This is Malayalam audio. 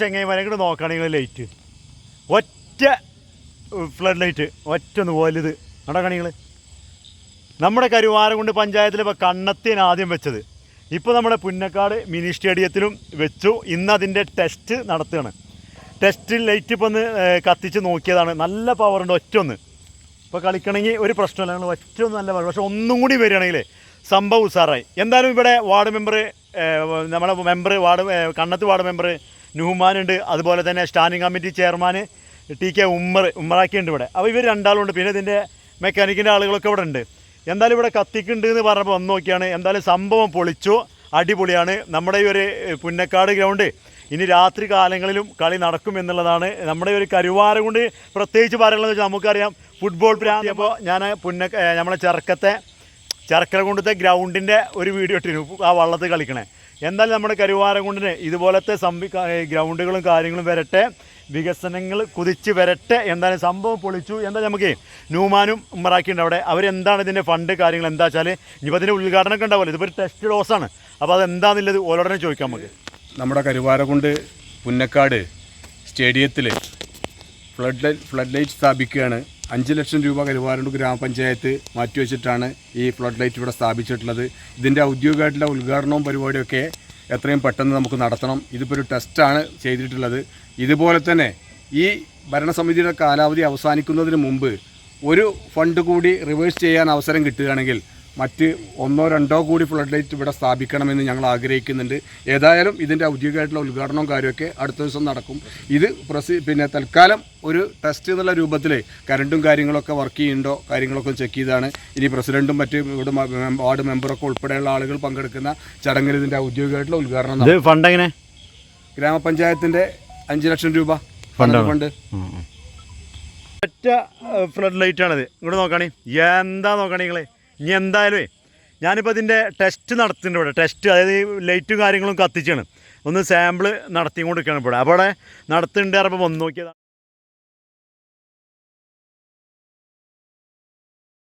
ചെങ്ങൈമാരെ കൂടെ നോക്കുകയാണെങ്കിൽ ലൈറ്റ് ഒറ്റ ഫ്ലഡ് ലൈറ്റ് ഒറ്റ ഒന്ന് വലുത് അവിടെ കണികൾ നമ്മുടെ കരുവാരം കൊണ്ട് പഞ്ചായത്തിൽ ഇപ്പോൾ കണ്ണത്തിന് ആദ്യം വെച്ചത്. ഇപ്പോൾ നമ്മുടെ പുന്നക്കാട് മിനി സ്റ്റേഡിയത്തിലും വെച്ചു. ഇന്ന് അതിന്റെ ടെസ്റ്റ് നടത്തുകയാണ്. ടെസ്റ്റ് ലൈറ്റ് ഇപ്പോൾ ഒന്ന് കത്തിച്ച് നോക്കിയതാണ്. നല്ല പവറുണ്ട് ഒറ്റ ഒന്ന് ഇപ്പോൾ കളിക്കണമെങ്കിൽ ഒരു പ്രശ്നമല്ല. ഞങ്ങൾ ഒറ്റ ഒന്ന് നല്ല പവർ പക്ഷേ ഒന്നും കൂടി വരികയാണെങ്കിൽ സംഭവം ഉസാറായി. എന്തായാലും ഇവിടെ വാർഡ് മെമ്പർ നമ്മളെ member ward Kannath ward member നുഹ്മാനുണ്ട് അതുപോലെ തന്നെ standing committee chairman T K Ummar ഉമ്മറാക്കിയുണ്ട് ഇവിടെ. അപ്പോൾ ഇവർ രണ്ടാളുണ്ട്. പിന്നെ ഇതിന്റെ മെക്കാനിക്കിന്റെ ആളുകളൊക്കെ ഇവിടെ ഉണ്ട്. എന്തായാലും ഇവിടെ കത്തിക്കുന്നുണ്ട് എന്ന് പറഞ്ഞപ്പോൾ വന്ന് നോക്കിയാണ്. എന്തായാലും സംഭവം പൊളിച്ചു. അടിപൊളിയാണ്. നമ്മുടെ ഈ ഒരു പുന്നക്കാട് ഗ്രൗണ്ട് ഇനി രാത്രി കാലങ്ങളിലും കളി നടക്കും എന്നുള്ളതാണ് നമ്മുടെ ഒരു കരുവാരം കൊണ്ട് പ്രത്യേകിച്ച് പറയാനുള്ളത് വെച്ചാൽ നമുക്കറിയാം. ഫുട്ബോൾ പ്രാന്തി അപ്പോൾ ഞാൻ പുന്ന നമ്മളെ ചെറുക്കത്തെ ചെറുക്കര കൊണ്ടത്തെ ഗ്രൗണ്ടിന്റെ ഒരു വീഡിയോ ഇട്ടിരുന്നു. ആ വള്ളത്തിൽ കളിക്കണേ. എന്തായാലും നമ്മുടെ കരുവാരകുണ്ടിന് ഇതുപോലത്തെ സംവി ഗ്രൗണ്ടുകളും കാര്യങ്ങളും വരട്ടെ. വികസനങ്ങൾ കുതിച്ച് വരട്ടെ. എന്തായാലും സംഭവം? പൊളിച്ചു. എന്താ നമുക്ക് ന്യൂമാനും ഉമ്മറാക്കിയുണ്ട് അവിടെ. അവരെന്താണ് ഇതിന്റെ ഫണ്ട് കാര്യങ്ങൾ? എന്താ വെച്ചാൽ ഇനിയിപ്പോൾ അതിന്റെ ഉദ്ഘാടനമൊക്കെ ഉണ്ടാവില്ല ഇതിപ്പോൾ ഒരു ടെസ്റ്റ് ഡോസാണ് അപ്പോൾ അതെന്താണെന്നുള്ളത് ഓരോടനെ ചോദിക്കാം നമുക്ക്. നമ്മുടെ കരുവാരകുണ്ട് പുന്നക്കാട് സ്റ്റേഡിയത്തിൽ ഫ്ലഡ് ഫ്ലഡ് ലൈറ്റ് സ്ഥാപിക്കുകയാണ്. അഞ്ച് ലക്ഷം രൂപ കരുവാരണ്ട് ഗ്രാമപഞ്ചായത്ത് മാറ്റിവെച്ചിട്ടാണ് ഈ ഫ്ലഡ് ലൈറ്റ് ഇവിടെ സ്ഥാപിച്ചിട്ടുള്ളത്. ഇതിന്റെ ഔദ്യോഗികമായിട്ടുള്ള ഉദ്ഘാടനവും പരിപാടിയൊക്കെ എത്രയും പെട്ടെന്ന് നമുക്ക് നടത്തണം. ഇതിപ്പോൾ ഒരു ടെസ്റ്റാണ് ചെയ്തിട്ടുള്ളത്. ഇതുപോലെ തന്നെ ഈ ഭരണസമിതിയുടെ കാലാവധി അവസാനിക്കുന്നതിന് മുമ്പ് ഒരു ഫണ്ട് കൂടി റിവേഴ്സ് ചെയ്യാൻ അവസരം കിട്ടുകയാണെങ്കിൽ മറ്റ് ഒന്നോ രണ്ടോ കൂടി ഫ്ലഡ് ലൈറ്റ് ഇവിടെ സ്ഥാപിക്കണമെന്ന് ഞങ്ങൾ ആഗ്രഹിക്കുന്നുണ്ട്. ഏതായാലും ഇതിന്റെ ഔദ്യോഗികമായിട്ടുള്ള ഉദ്ഘാടനവും കാര്യമൊക്കെ അടുത്ത ദിവസം നടക്കും. ഇത് പ്രസി പിന്നെ തൽക്കാലം ഒരു ടെസ്റ്റ് എന്നുള്ള രൂപത്തിൽ കറണ്ടും കാര്യങ്ങളൊക്കെ വർക്ക് ചെയ്യുന്നുണ്ടോ കാര്യങ്ങളൊക്കെ ചെക്ക് ചെയ്താണ്. ഇനി പ്രസിഡന്റും മറ്റ് ഇവിടെ വാർഡ് മെമ്പറൊക്കെ ഉൾപ്പെടെയുള്ള ആളുകൾ പങ്കെടുക്കുന്ന ചടങ്ങിൽ ഇതിന്റെ ഔദ്യോഗികമായിട്ടുള്ള ഉദ്ഘാടനം. ഫണ്ട് എങ്ങനെ? ഗ്രാമപഞ്ചായത്തിന്റെ അഞ്ച് ലക്ഷം രൂപ ഫണ്ട് ഫണ്ട് ഒറ്റ ഫ്ലഡ് ലൈറ്റാണിത് ഇങ്ങോട്ട് നോക്കണേ. എന്താ നോക്കണേ നിങ്ങൾ ഇനി എന്തായാലും ഞാനിപ്പോൾ ഇതിന്റെ ടെസ്റ്റ് നടത്തുന്നുണ്ട് ഇവിടെ. ടെസ്റ്റ് അതായത് ലൈറ്റും കാര്യങ്ങളും കത്തിച്ചാണ്. ഒന്ന് സാമ്പിൾ നടത്തി കൊടുക്കുകയാണ് ഇവിടെ. അപ്പോൾ അവിടെ നടത്തുന്നുണ്ട് അപ്പോൾ വന്ന് നോക്കിയതാണ്